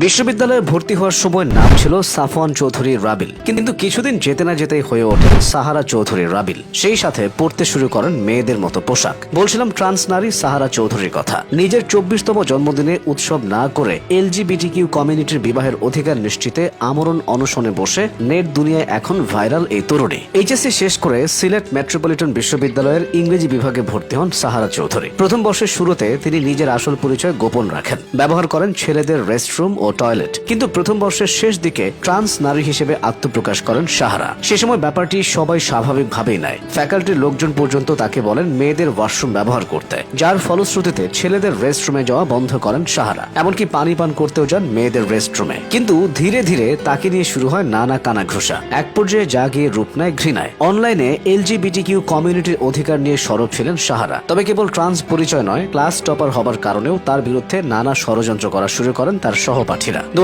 বিশ্ববিদ্যালয়ে ভর্তি হওয়ার সময় নাম ছিল সাফওয়ান চৌধুরী রাবিল। কিন্তু কিছুদিন যেতে না যেতেই হয়ে ওঠেন সাহারা চৌধুরী রাবিল। সেই সাথে পড়তে শুরু করেন মেয়েদের মতো পোশাক। বলছিলাম ট্রান্স নারী সাহারা চৌধুরীর কথা। নিজের চব্বিশতম জন্মদিনে উৎসব না করে এলজিবিটি কিউ কমিউনিটির বিবাহের অধিকার নিশ্চিতে আমরণ অনশনে বসে নেট দুনিয়ায় এখন ভাইরাল এই তরুণী। এইচএসসি শেষ করে সিলেট মেট্রোপলিটন বিশ্ববিদ্যালয়ের ইংরেজি বিভাগে ভর্তি হন সাহারা চৌধুরী। প্রথম বর্ষের শুরুতে তিনি নিজের আসল পরিচয় গোপন রাখেন। ব্যবহার করেন ছেলেদের রেস্টরুম ও টয়লেট। কিন্তু প্রথম বর্ষের শেষ দিকে ট্রান্স নারী হিসেবে আত্মপ্রকাশ করেন সাহারা। সে সময় ব্যাপারটি সবাই স্বাভাবিকভাবেই নেয়। ফ্যাকাল্টির লোকজন পর্যন্ত তাকে বলেন মেয়েদের ওয়াশরুম ব্যবহার করতে। যার ফলশ্রুতিতে ছেলেদের রেস্টরুমে যাওয়া বন্ধ করেন সাহারা। এমনকি পানি পান করতেও যান মেয়েদের রেস্টরুমে। কিন্তু ধীরে ধীরে তাকে নিয়ে শুরু হয় নানা কানা ঘোষা এক পর্যায়ে যা গিয়ে রূপ নেয় ঘৃণায়। অনলাইনে এলজিবিটি কিউ কমিউনিটির অধিকার নিয়ে সরব ছিলেন সাহারা। তবে কেবল ট্রান্স পরিচয় নয়, ক্লাস টপার হবার কারণেও তার বিরুদ্ধে নানা ষড়যন্ত্র করা শুরু করেন তার সহপাঠীরা দু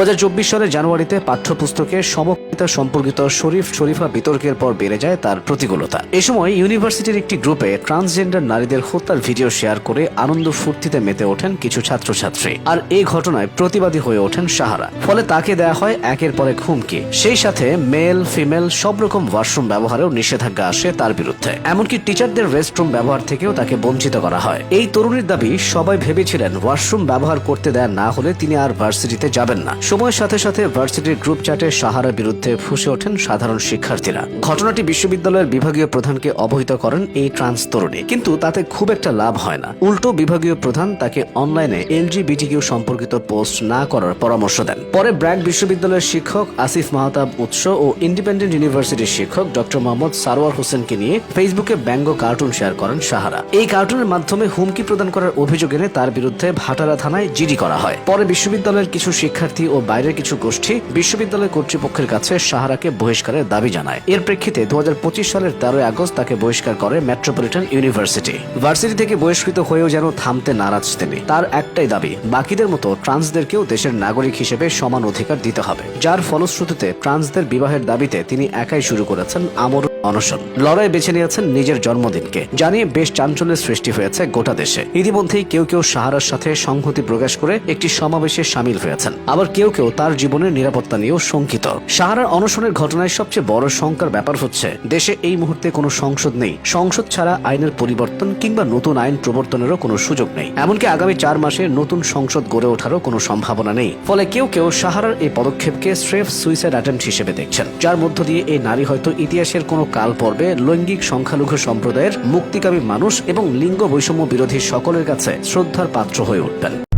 সালের জানুয়ারিতে পাঠ্যপুস্তকে সমকামিতা সম্পর্কিত শরীফ শরীফা বিতর্কের পর বেড়ে যায় তার প্রতিকূলতা। এ সময় ইউনিভার্সিটির একটি গ্রুপে ট্রান্সজেন্ডার নারীদের হত্যার ভিডিও শেয়ার করে আনন্দ ফুর্তিতে মেতে ওঠেন কিছু ছাত্রছাত্রী। আর এই ঘটনায় প্রতিবাদী হয়ে ওঠেন সাহারা। ফলে তাকে দেয়া হয় একের পর এক হুমকি। সেই সাথে মেল, ফিমেল সব রকম ওয়াশরুম ব্যবহারেও নিষেধাজ্ঞা আসে তার বিরুদ্ধে। এমনকি টিচারদের রেস্টরুম ব্যবহার থেকেও তাকে বঞ্চিত করা হয়। এই তরুণীর দাবি, সবাই ভেবেছিলেন ওয়াশরুম ব্যবহার করতে দেয়া না হলে তিনি আর ভার্সিটিতে যাবেন না। সময়ের সাথে সাথে ভার্সিটির গ্রুপ চ্যাটে সাহারার বিরুদ্ধে ফুসে ওঠেন সাধারণ শিক্ষার্থীরা। ঘটনাটি বিশ্ববিদ্যালয়ের বিভাগীয় প্রধানকে অবহিত করেন এই ট্রান্স তরুণী। কিন্তু তাতে খুব একটা লাভ হয় না। উল্টো বিভাগীয় প্রধান তাকে অনলাইনে এলজিবিটিকিউ সম্পর্কিত পোস্ট না করার পরামর্শ দেন। পরে ব্র্যাক বিশ্ববিদ্যালয়ের শিক্ষক আসিফ মাহতাব উৎস ও ইন্ডিপেন্ডেন্ট ইউনিভার্সিটির শিক্ষক ডক্টর মোহাম্মদ সারোয়ার হোসেনকে নিয়ে ফেসবুকে ব্যঙ্গ কার্টুন শেয়ার করেন সাহারা। এই কার্টুনের মাধ্যমে হুমকি প্রদান করার অভিযোগ এনে তার বিরুদ্ধে ভাটারা থানায় জিডি করা হয়। পরে বিশ্ববিদ্যালয়ের কিছু শিক্ষার্থী ও বাইরের কিছু গোষ্ঠী বিশ্ববিদ্যালয় কর্তৃপক্ষের কাছে সাহারাকে বহিষ্কারের দাবি জানায়। এর প্রেক্ষিতে দু সালের তেরোই আগস্ট তাকে বহিষ্কার করে মেট্রোপলিটন ইউনিভার্সিটি। ভার্সিটি থেকে বহিষ্কৃত হয়েও যেন থামতে নারাজ তিনি। তার একটাই দাবি, বাকিদের মতো ট্রান্সদেরকেও দেশের নাগরিক হিসেবে সমান অধিকার দিতে হবে। যার ফলশ্রুতিতে ট্রান্সদের বিবাহের দাবিতে তিনি একাই শুরু করেছেন আমর অনশন। লড়াই বেছে নিয়েছেন নিজের জন্মদিনকে। জানিয়ে বেশ চাঞ্চল্যের সৃষ্টি হয়েছে গোটা দেশে। ইতিমধ্যেই কেউ কেউ সাহারার সাথে সংহতি প্রকাশ করে একটি সমাবেশে সামিল হয়েছেন। আবার কেউ কেউ তার জীবনের নিরাপত্তা নিয়েও শঙ্কিত। সাহারার অনশনের ঘটনায় সবচেয়ে বড় শঙ্কার ব্যাপার হচ্ছে, দেশে এই মুহূর্তে কোনো সংসদ নেই। সংসদ ছাড়া আইনের পরিবর্তন কিংবা নতুন আইন প্রবর্তনেরও কোনো সুযোগ নেই। এমনকি আগামী চার মাসে নতুন সংসদ গড়ে ওঠারও কোনো সম্ভাবনা নেই। ফলে কেউ কেউ সাহারার এই পদক্ষেপকে স্রেফ সুইসাইড অ্যাটেম্প হিসেবে দেখছেন। যার মধ্য দিয়ে এই নারী হয়তো ইতিহাসের কোনো কাল পর্বে লৈঙ্গিক সংখ্যালঘু সম্প্রদায়ের মুক্তিকামী মানুষ এবং লিঙ্গ বৈষম্য বিরোধী সকলের কাছে শ্রদ্ধার পাত্র হয়ে উঠবেন।